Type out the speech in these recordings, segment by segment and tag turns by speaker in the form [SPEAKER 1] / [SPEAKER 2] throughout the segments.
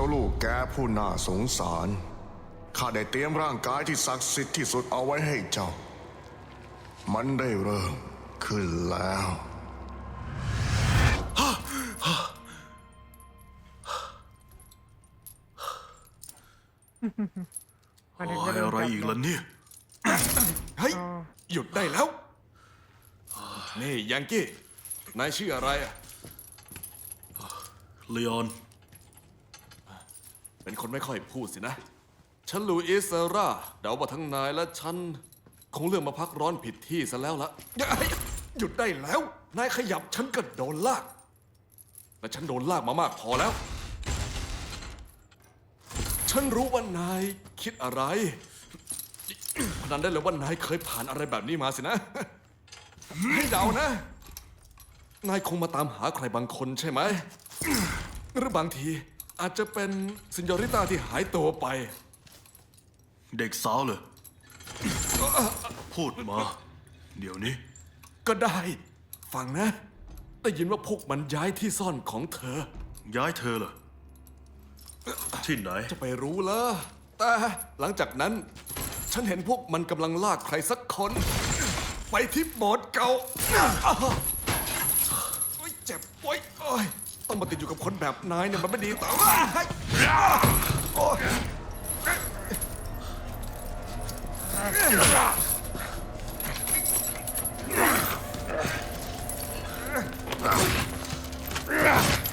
[SPEAKER 1] จ้าลูกแกผู้น่าสงสาร ข้าได้เตรียมร่างกายที่ศักดิ์สิทธิ์ที่สุดเอาไว้ให้เจ้า มันได้เริ่มขึ้นแล้ว
[SPEAKER 2] มาถึง
[SPEAKER 3] โอ้
[SPEAKER 2] ก็
[SPEAKER 3] ย
[SPEAKER 2] เดิน
[SPEAKER 3] อะไร
[SPEAKER 2] กลับ
[SPEAKER 3] อีกล่ะเนี่ย
[SPEAKER 4] เฮ้ย หยุดได้แล้ว นี่ยังกี้ นายชื่ออะไรอะ
[SPEAKER 3] เลออน
[SPEAKER 4] เป็นคนไม่ค่อยพูดสินะ ฉันลูอิสเซอร่าเดาว่าทั้งนายและฉัน คงเลือกมาพักร้อนผิดที่ซะแล้วละเฮ้ยหยุดได้แล้ว นายขยับฉันก็โดนลาก และฉันโดนลากมามากพอแล้ว ฉันรู้ว่านายคิดอะไรพนันได้เลยว่านายเคยผ่านอะไรแบบนี้มาสินะ ให้เดานะ นายคงมาตามหาใครบางคนใช่ไหม หรือบางที อาจจะเป็นซินยอริต้าที่หายตัวไป
[SPEAKER 3] เด็กสาวเลย พูดมา เดี๋ยวนี้
[SPEAKER 4] ก็ได้ ฟังนะ ได้ยินว่าพวกมันย้ายที่ซ่อนของเธอ
[SPEAKER 3] ย้ายเธอเหรอที่ไหน
[SPEAKER 4] จะไปรู้เหรอแต่หลังจากนั้น ฉันเห็นพวกมันกำลังลากใครสักคน ไปที่โบสถ์เก่าโอ๊ยเจ็บโอ๊ยโอ๊ย ต้องมาติดอยู่กับคนแบบนายเนี่ยมันไม่ดีต่อโอ๊ย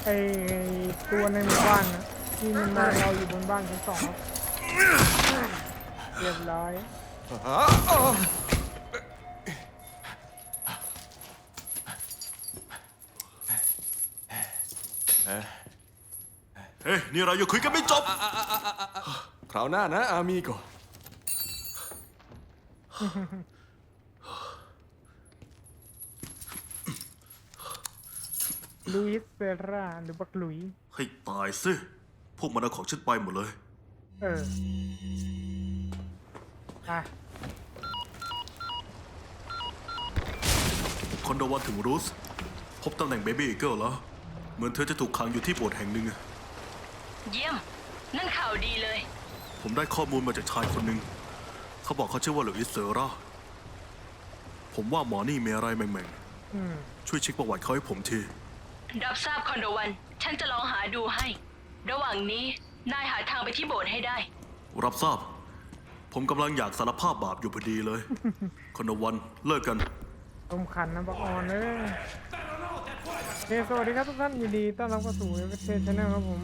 [SPEAKER 2] ไอตัวในหมู่บ้านนะที่มันนอนเราอยู่บนบ้านชั้นสองครับเรียบร้อย
[SPEAKER 3] นี่เรายังคุยกันไม่จบ
[SPEAKER 4] คราวหน้านะ อามีก่อน
[SPEAKER 2] ลุยส์เซราหรือบักลุย
[SPEAKER 3] ให้ตายสิ พวกมันเอาของฉันไปหมดเลย
[SPEAKER 2] เออ อะ
[SPEAKER 3] คอนโดวันถึงรูส พบตำแหน่งเบบี้อีเกิลแล้ว เหมือนเธอจะถูกขังอยู่ที่โบสถ์แห่งหนึ่งอะ
[SPEAKER 5] เยี่ยม นั่นข่าวดีเลย
[SPEAKER 3] ผมได้ข้อมูลมาจากชายคนหนึ่ง เขาบอกเขาชื่อว่าหลุยส์เซอร่า ผมว่าหมอนี่มีอะไรแม่ง
[SPEAKER 2] อืม
[SPEAKER 3] ๆช่วยเช็คประวัติเขาให้ผมที
[SPEAKER 5] รับทราบคอนโดวัน ฉันจะลองหาดูให้ ระหว่างนี้นายหาทางไปที่โบสถ์ให้ได้
[SPEAKER 3] รับทราบ ผมกำลังอยากสารภาพบาปอยู่พอดีเลย คอนโดวันเลิกกัน
[SPEAKER 2] ลมขันนะบักออนเลยโอเคสวัสดีครับทุกท่านยินดีต้อนรับเข้าสู่เอเวอร์เทนชาแนลครับผม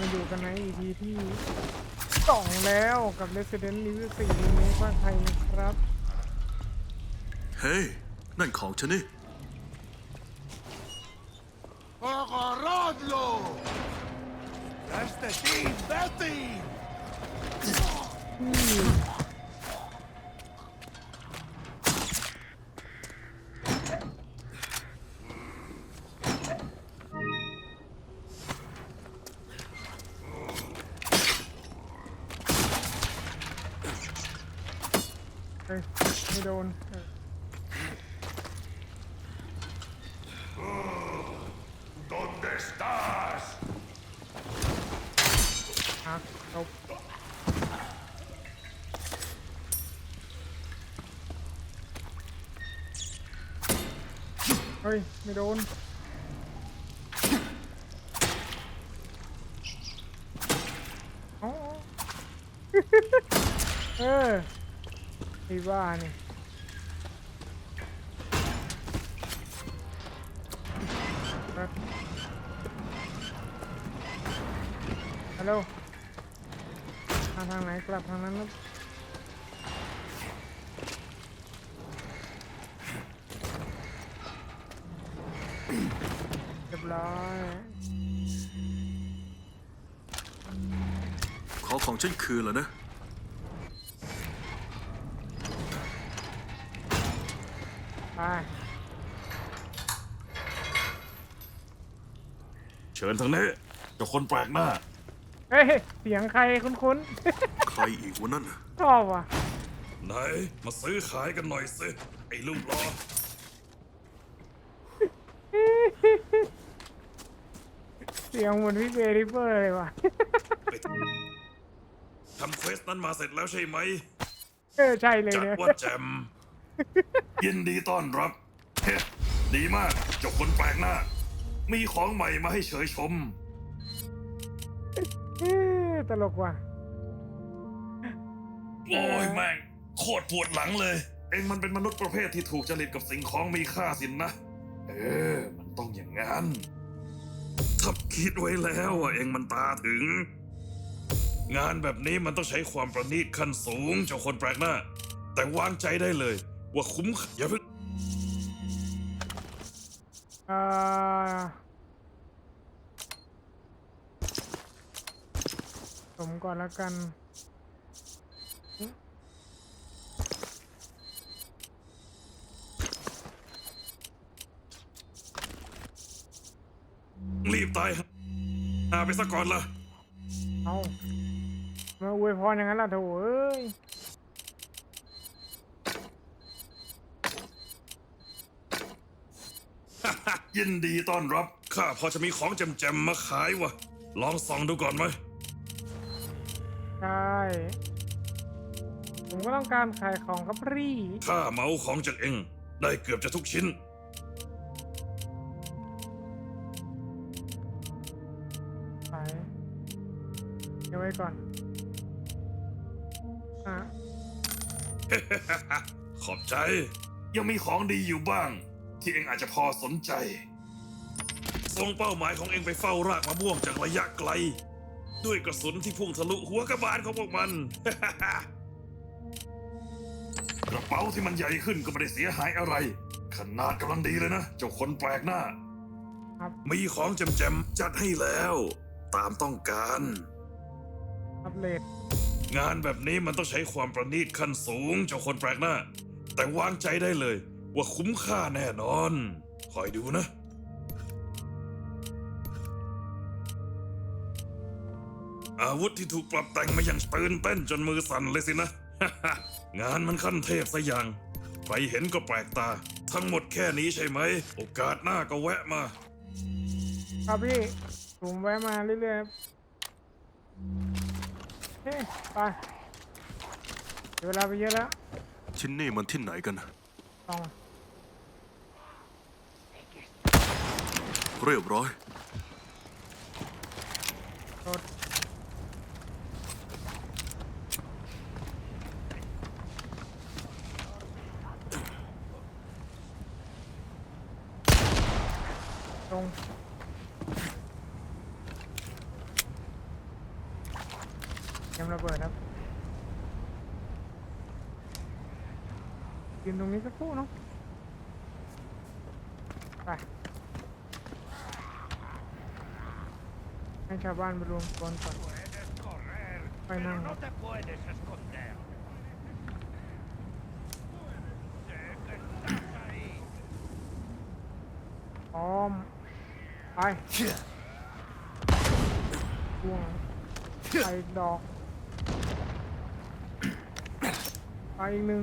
[SPEAKER 2] มาอยู่กันใน EP ที่สองแล้วกับ Resident Evil 4 Remake ภาคไทยนะครับ
[SPEAKER 3] เฮ้ย นั่นของฉันนี่
[SPEAKER 6] Agarradlo! Este team, Betty!
[SPEAKER 2] เเฮ้ย ไม่โดน อ๋อ เออไอ้บ้านี่ครับฮัลโหลมาทางไหนกลับทางนั้นนะเข
[SPEAKER 3] อของฉันคืนเหรอนะ
[SPEAKER 2] ไป
[SPEAKER 7] เชิญทางนี้เจ้าคนแปลกหน้า
[SPEAKER 2] เฮ้ย เสียงใครคุ้น
[SPEAKER 3] ใครอีกวะนั่นน่ะ
[SPEAKER 2] ๆ ชอบว่ะ
[SPEAKER 7] ไหน มาซื้อขายกันหน่อยสิ ไอ้ลูกรอ
[SPEAKER 2] ชเสียงเหมือนพี่เบริเฟอร์เลยว่ะ
[SPEAKER 7] ไป ทำเควสนั้นมาเสร็จแล้วใช่ไหม
[SPEAKER 2] เออใช่เลย
[SPEAKER 7] จัด
[SPEAKER 2] เนี่ย
[SPEAKER 7] ว่าแจม ยินดีต้อนรับเฮ้ดีมากเจ้าคนแปลกหน้า มีของใหม่มาให้เฉยชม
[SPEAKER 2] เอ๊ะตลกว่ะ
[SPEAKER 7] โอ้ยแม่งโคตรปวดหลังเลย เองมันเป็นมนุษย์ประเภทที่ถูกจริตกับสิ่งของมีค่าสินนะ เออ มันต้องอย่างนั้นทับคิดไว้แล้วว่าเองมันตาถึง งานแบบนี้มันต้องใช้ความประณีตขั้นสูงเจ้าคนแปลกหน้า แต่วางใจได้เลย ว่าคุ้มค่าอย่าเพิ่ง
[SPEAKER 2] เอ่อผมก่อนแล้วกัน
[SPEAKER 7] รีบตายหาไปซะก่อนละ
[SPEAKER 2] เอา มาอวยพรอย่างนั้นล่ะโถเอ้ย
[SPEAKER 7] ยินดีต้อนรับข้าพอจะมีของแจมๆมาขายวะลองส่องดูก่อนไหม
[SPEAKER 2] ใช่ผมก็ต้องการขายของครับพี่
[SPEAKER 7] ข้าเหมาของจากเองได้เกือบจะทุกชิ้น
[SPEAKER 2] ขายเดี๋ยวไว้ก่อน
[SPEAKER 7] ขอบใจ ยังมีของดีอยู่บ้าง ที่เองอาจจะพอสนใจ ส่งเป้าหมายของเองไปเฝ้ารากมะม่วงจากระยะไกล ด้วยกระสุนที่พุ่งทะลุหัวกระบาลของพวกมัน กระเป๋าที่มันใหญ่ขึ้นก็ไม่ได้เสียหายอะไร ขนาดกำลังดีเลยนะ เจ้าคนแปลกหน้า
[SPEAKER 2] ครับ
[SPEAKER 7] มีของแจมๆจัดให้แล้ว ตามต้องการ
[SPEAKER 2] อัปเลด
[SPEAKER 7] งานแบบนี้มันต้องใช้ความประณีตขั้นสูงเจ้าคนแปลกหน้า แต่วางใจได้เลย ว่าคุ้มค่าแน่นอน คอยดูนะ อาวุธที่ถูกปรับแต่งมาอย่างตื่นเต้นจนมือสั่นเลยสินะ งานมันขั้นเทพซะอย่างใครเห็นก็แปลกตา ทั้งหมดแค่นี้ใช่ไหม โอกาสหน้าก็แวะมา
[SPEAKER 2] ครับพี่ ผมแวะมาเรื่อยๆครับ เฮ้ยไปเดี๋ยวเวลาไปเยอะแล้ว
[SPEAKER 3] ที่นี่มันที่ไหนกันนะ
[SPEAKER 2] ต้อง
[SPEAKER 3] เรียบร้อย
[SPEAKER 2] รถตรงเตรียมระเบิดครับยื งนี้สักครู่เนาะไปให้ชาวบ้านไปรวมตัวก่อน
[SPEAKER 6] Puedes correr,
[SPEAKER 2] Ay,
[SPEAKER 6] pero
[SPEAKER 2] no.
[SPEAKER 6] no te puedes esconder. Sé que estás ahí.
[SPEAKER 2] พร้อมไปพ่วงไปอีกดอกไปอีกหนึ่ง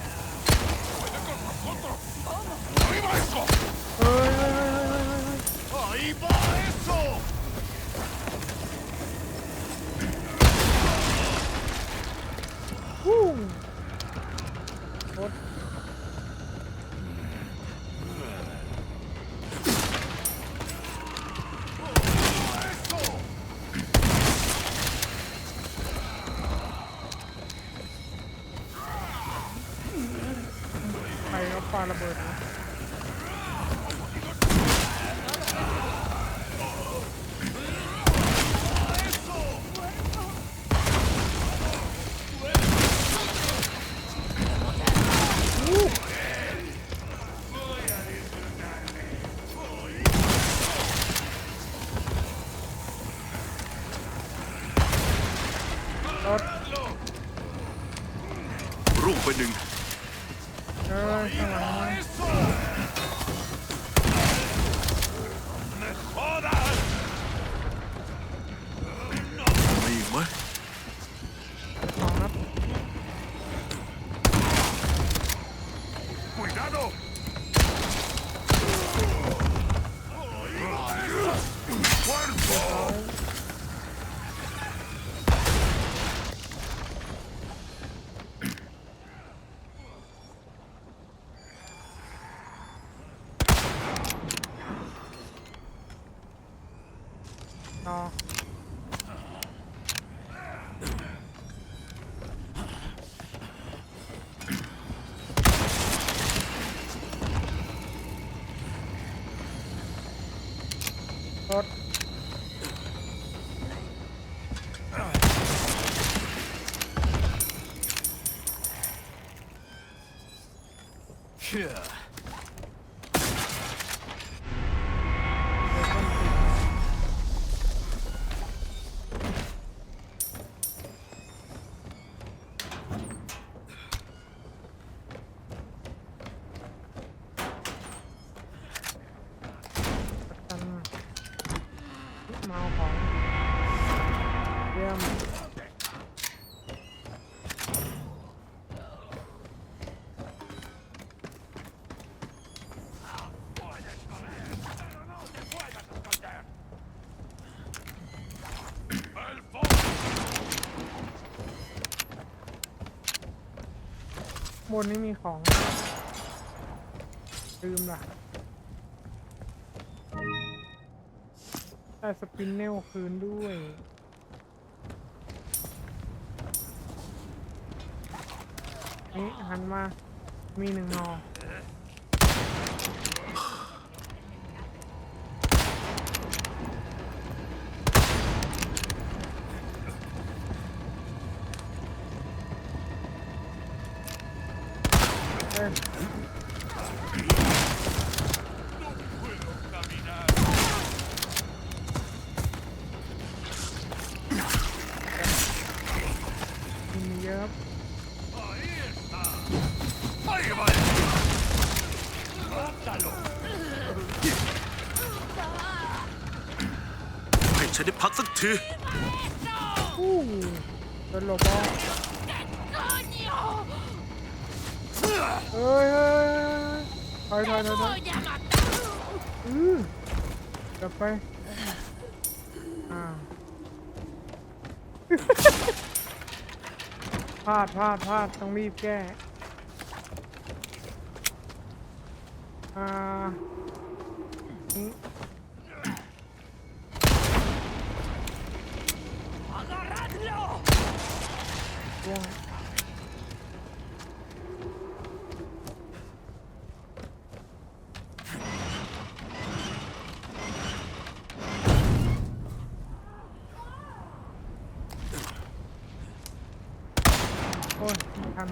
[SPEAKER 2] รถรุ่งไป
[SPEAKER 3] หนึ่ง
[SPEAKER 2] เออข้างหลัง ต่ ยี่ยมบนนี้มีของ ลืมละได้สปินเนลคืนด้วย นี่หันมา มีหนึ่งนอเอ้ย
[SPEAKER 3] ที
[SPEAKER 2] อู้โดนหลบออกเฮ้ยเฮ้ยถอยถอยถอยอือกลับไปอ่าพลาดพลาดพลาดต้องรีบแก้อ่า นี่ ร่วงโอ้ยไม่ทัน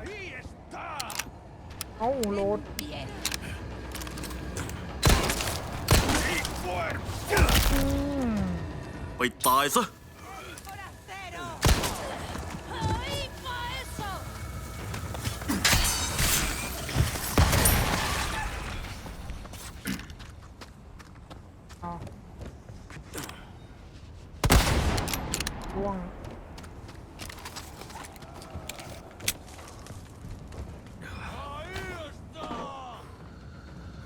[SPEAKER 6] ¡Ahí está!
[SPEAKER 2] เอ้าโหลด อืม
[SPEAKER 3] ไปตายซะ
[SPEAKER 8] ¡Forastero!
[SPEAKER 5] ¡Hijo eso!
[SPEAKER 2] เอาร่วง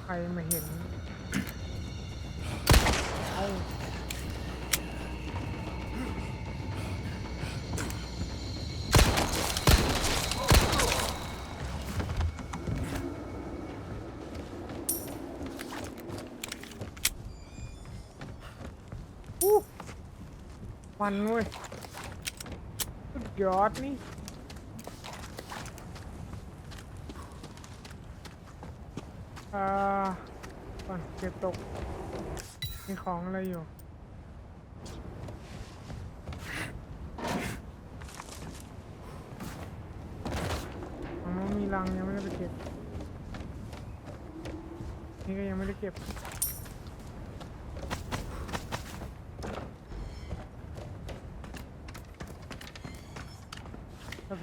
[SPEAKER 2] ใครมาเห็น เอาอู้ มันเว้ยสุดยอดนี่อ่าก่อนเก็บตก มีของอะไรอยู่อ๋อมีรังยังไม่ได้ไปเก็บ นี่ก็ยังไม่ได้เก็บ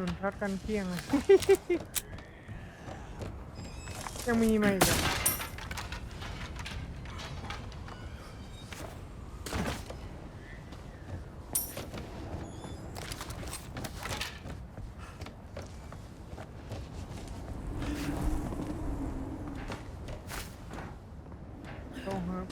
[SPEAKER 2] นช็อตกันเที่ยงเลยยังมีไหมอีกเหรอ้ครับ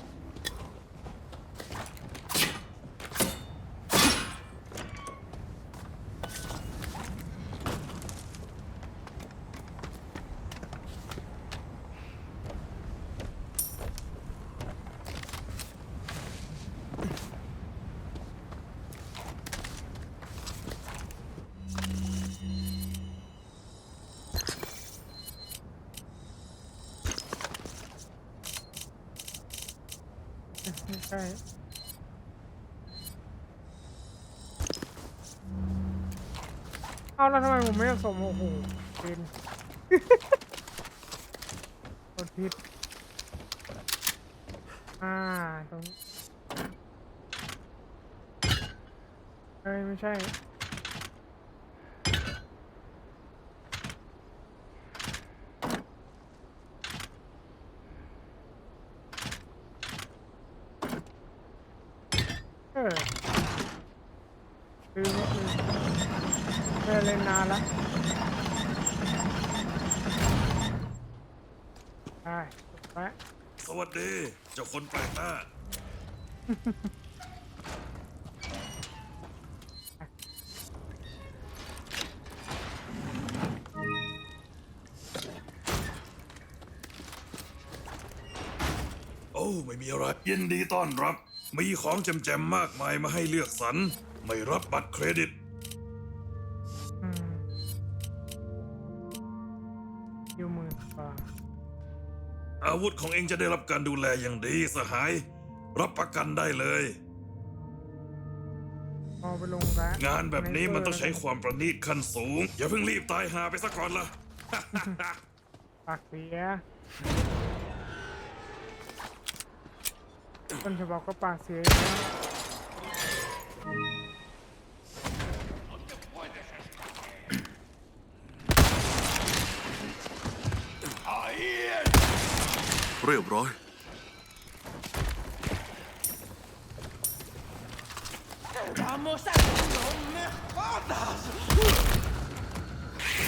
[SPEAKER 2] ไม่ ใช่เอาแล้วทำไมผมไม่ผสมโอ้โหเป็นกดผิดอ่าตรงเอ้ยไม่ใช่ ออคือไม่คือไม่ได้เล่นนานแล้วได้จบแล้ว
[SPEAKER 7] สวัสดี เจ้าคนแปลกหน้า โอ้ ไม่มีอะไร ยินดีต้อนรับ มีของแจมๆมากมายมาให้เลือกสรร ไม่รับบัตรเครดิต
[SPEAKER 2] อืมอยู่หมื่นกว่า
[SPEAKER 7] อาวุธของเองจะได้รับการดูแลอย่างดีสหาย รับประกันได้เลย
[SPEAKER 2] พอไปลงแล้ว
[SPEAKER 7] งานแบบนี้มันต้องใช้ความประณีตขั้นสูง อย่าเพิ่งรีบตายหาไปซะก่อนละ
[SPEAKER 2] ปากเสีย ต้นฉบับก็ปากเสียอีกแล้ว
[SPEAKER 3] เรียบร้อย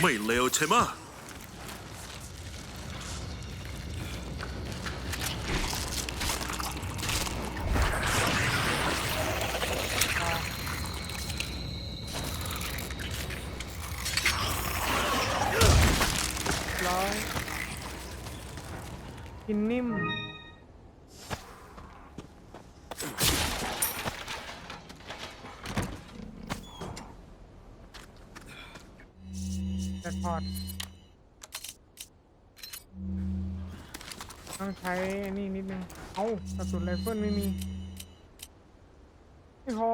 [SPEAKER 3] ไม่เลวใช่ไหมะ
[SPEAKER 2] กินนิ่มแต่พอตต้องใช้อันนี่นิดนึง เอากระสุนไรเฟิลไม่มี ไม่พอ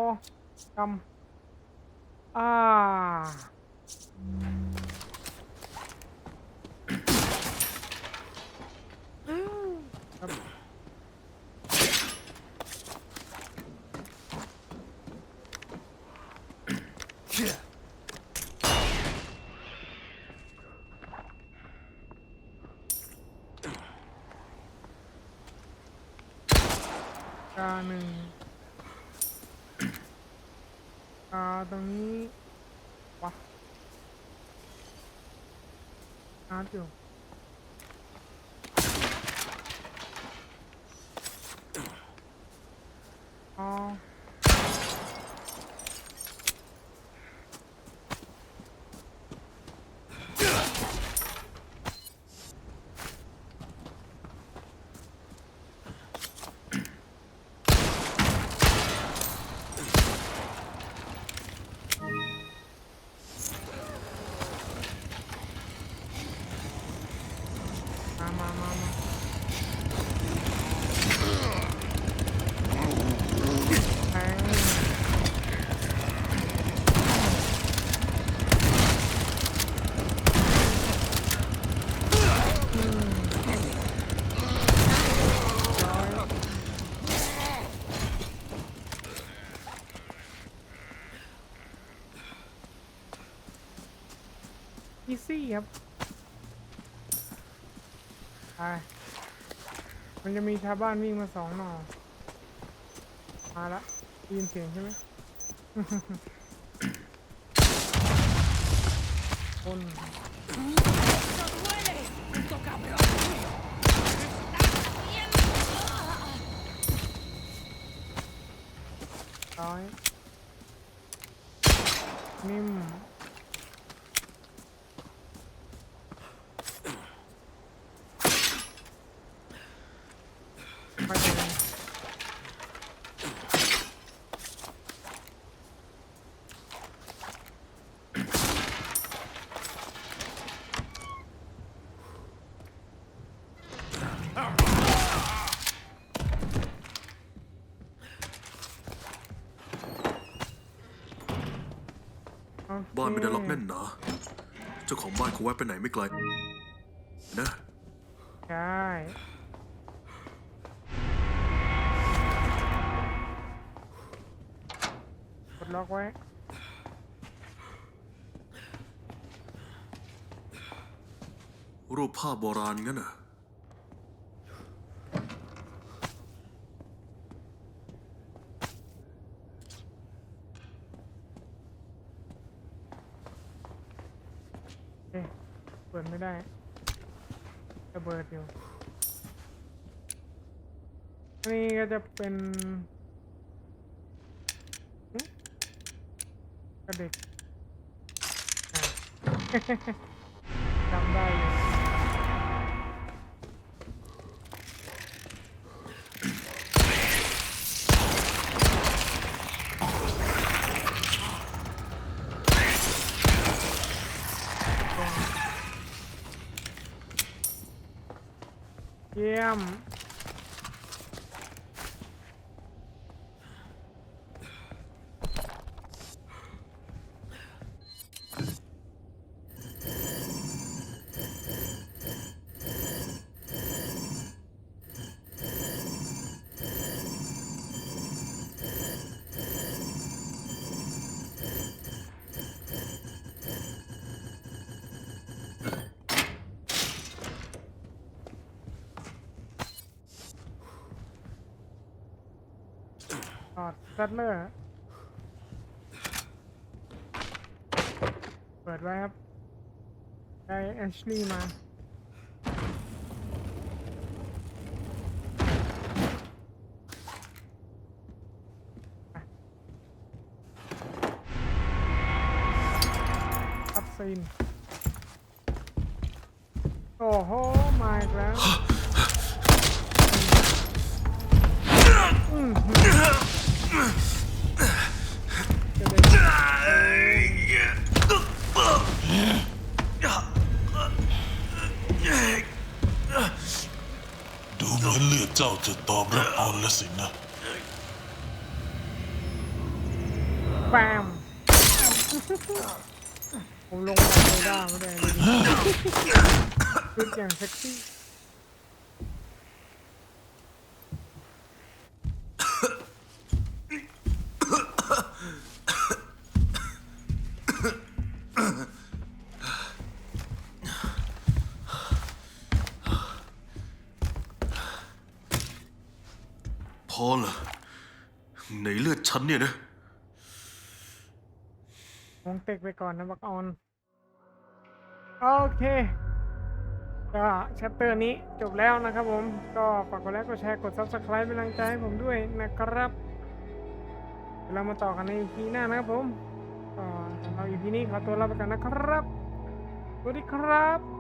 [SPEAKER 2] กำอ่า ครับกาหนึ่งกาตรงนี้วะ อาร์ตอยู่ อ๋อมามามามาแทงร้อย ซี่ครับไปมันจะมีชาวบ้านวิ่งมาสองหน่อ มาละได้ยินเสียงใช่ไหม คน
[SPEAKER 8] ¡No duele! ¡Puto cabrón! ¡Me estás haciendo!
[SPEAKER 2] ร้อยนิ่มไม่เป็นไร โอเค
[SPEAKER 3] บ้านไม่ได้ล็อกแน่นหนาเจ้าของบ้านคงแวะไปไหนไม่ไกล นะ
[SPEAKER 2] ใช่กดล็อกไว้
[SPEAKER 3] รูปภาพโบราณงั้นน่ะ
[SPEAKER 2] เอ๊ะเปิดไม่ได้ระเบิดอยู่นี่ก็จะเป็นหึกระเด็กอะ จำได้อยู่เยี่ยม ถ อดซัตเลอร์เปิดไว้ครับ ได้แอชลีย์มาคัดซีน โอ้โห มาอีกแล้ว อืมจะได้
[SPEAKER 9] ดูเหมือนเลือดเจ้าจะตอบรับอ่อนแล้วสินะ
[SPEAKER 2] แปมผมลงมาเลยได้ไม่ได้เลยชุดอย่างเซ็กซี่
[SPEAKER 3] อเหรอในเลือดฉันเนี่ยนะ
[SPEAKER 2] วงเต็กไปก่อนนะบักออน โอเค ก็แชปเตอร์นี้จบแล้วนะครับผม ก็ฝากกดไลค์กดแชร์กด Subscribe เป็นกำลังใจให้ผมด้วยนะครับเวเรามาต่อกันใน EP หน้านะครับผมก็สำหรับ EP นี้ขอตัวลาไปก่อนนะครับ สวัสดีครับ